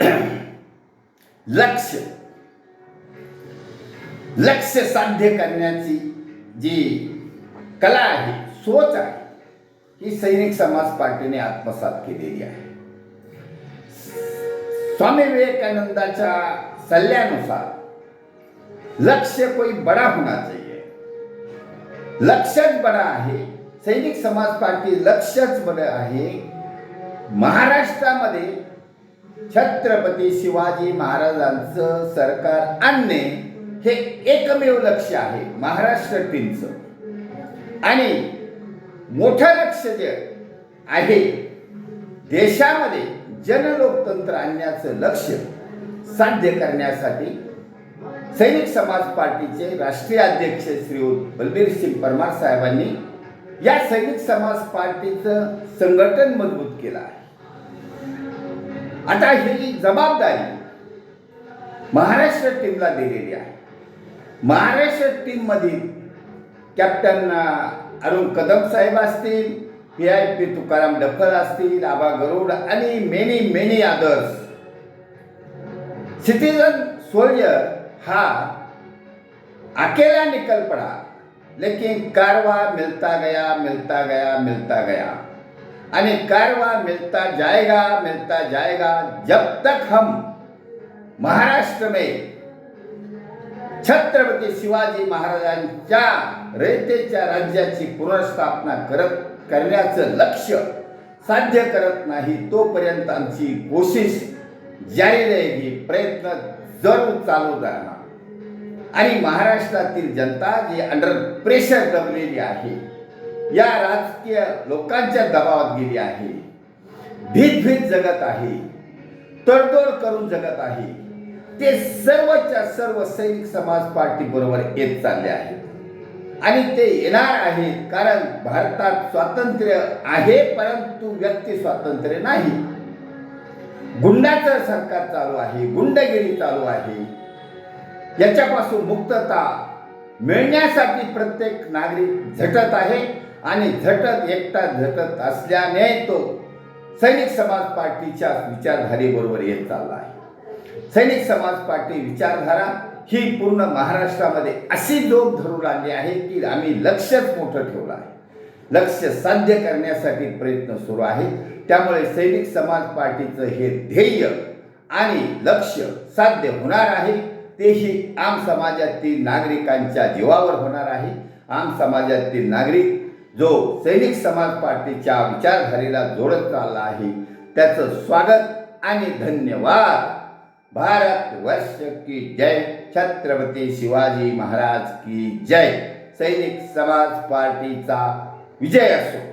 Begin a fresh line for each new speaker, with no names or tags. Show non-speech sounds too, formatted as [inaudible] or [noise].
[clears throat] लक्ष लक्ष साध्य करण्याची जी कला आहे, सोच आहे, ही सैनिक समाज पार्टीने आत्मसात केलेली आहे. स्वामी विवेकानंदाच्या सल्ल्यानुसार लक्ष्य कोई बड़ा होना चाहिए। लक्ष्यच बडा आहे, सैनिक समाज पार्टी लक्ष्यच बडं आहे, महाराष्ट्रामध्ये छत्रपती शिवाजी महाराजांचं सरकार आणणे हे एकमेव लक्ष आहे महाराष्ट्र टीमचं. आणि मोठं लक्ष जे आहे देशामध्ये जनलोकतंत्र आणण्याचं लक्ष साध्य करण्यासाठी सैनिक समाज पार्टीचे राष्ट्रीय अध्यक्ष श्री बलबीर सिंग परमार साहेबांनी या सैनिक समाज पार्टीचं संघटन मजबूत केलं आहे. आता ही जबाबदारी महाराष्ट्र टीमला दिलेली आहे. महाराष्ट्र टीममधील कॅप्टन अरुण कदम साहेब असतील P I P Tukaram Daphal असतील आबा गरुड आणि many many others citizen soldier हा अकेला निकल पड़ा. लेकिन कारवा मिलता गया मिलता गया मिलता गया. आणि कारवा मिलता जाएगा मिलता जाएगा जब तक हम महाराष्ट्र में छत्रपती शिवाजी महाराजांच्या रयतेच्या राज्याची पुनर्स्थापना करत करण्याचं लक्ष साध्य करत नाही तोपर्यंत आमची कोशिश जारी राहिली प्रयत्न जरूर चालू राहणार. आणि महाराष्ट्रातील जनता जी अंडर प्रेशर दबलेली आहे या राजकीय लोकांच्या दबावात गेली आहे. भीत भीत जगत आहे. तडतोड करून जगत आहे. ते सर्वच्या सर्व सैनिक समाज पार्टी बरोबर येत चालले आहेत. आणि ते येणार आहेत कारण भारतात स्वातंत्र्य आहे परंतु व्यक्ती स्वातंत्र्य नाही. गुंडाचं सरकार चालू आहे गुंडगिरी चालू आहे. याच्यापासून मुक्तता मिळण्यासाठी प्रत्येक नागरिक झटत आहे. आणि झटत एकटा झटत असल्याने तो सैनिक समाज पार्टीच्या विचारधारेबरोबर येत चालला आहे. सैनिक समाज पार्टी विचारधारा ही पूर्ण महाराष्ट्रामध्ये अशी लोक धरून आली आहे की आम्ही लक्षच मोठं ठेवलं आहे. लक्ष साध्य करण्यासाठी प्रयत्न सुरू आहे त्यामुळे सैनिक समाज पार्टीचं हे ध्येय आणि लक्ष साध्य होणार आहे. तेही आम समाजातील नागरिकांच्या जीवावर होणार आहे. आम समाजातील नागरिक जो सैनिक समाज पार्टीच्या विचारधारेला जोडत चालला आहे त्याचं स्वागत आणि धन्यवाद. भारत वर्ष की जय. छत्रपती शिवाजी महाराज की जय. सैनिक समाज पार्टीचा विजय असो.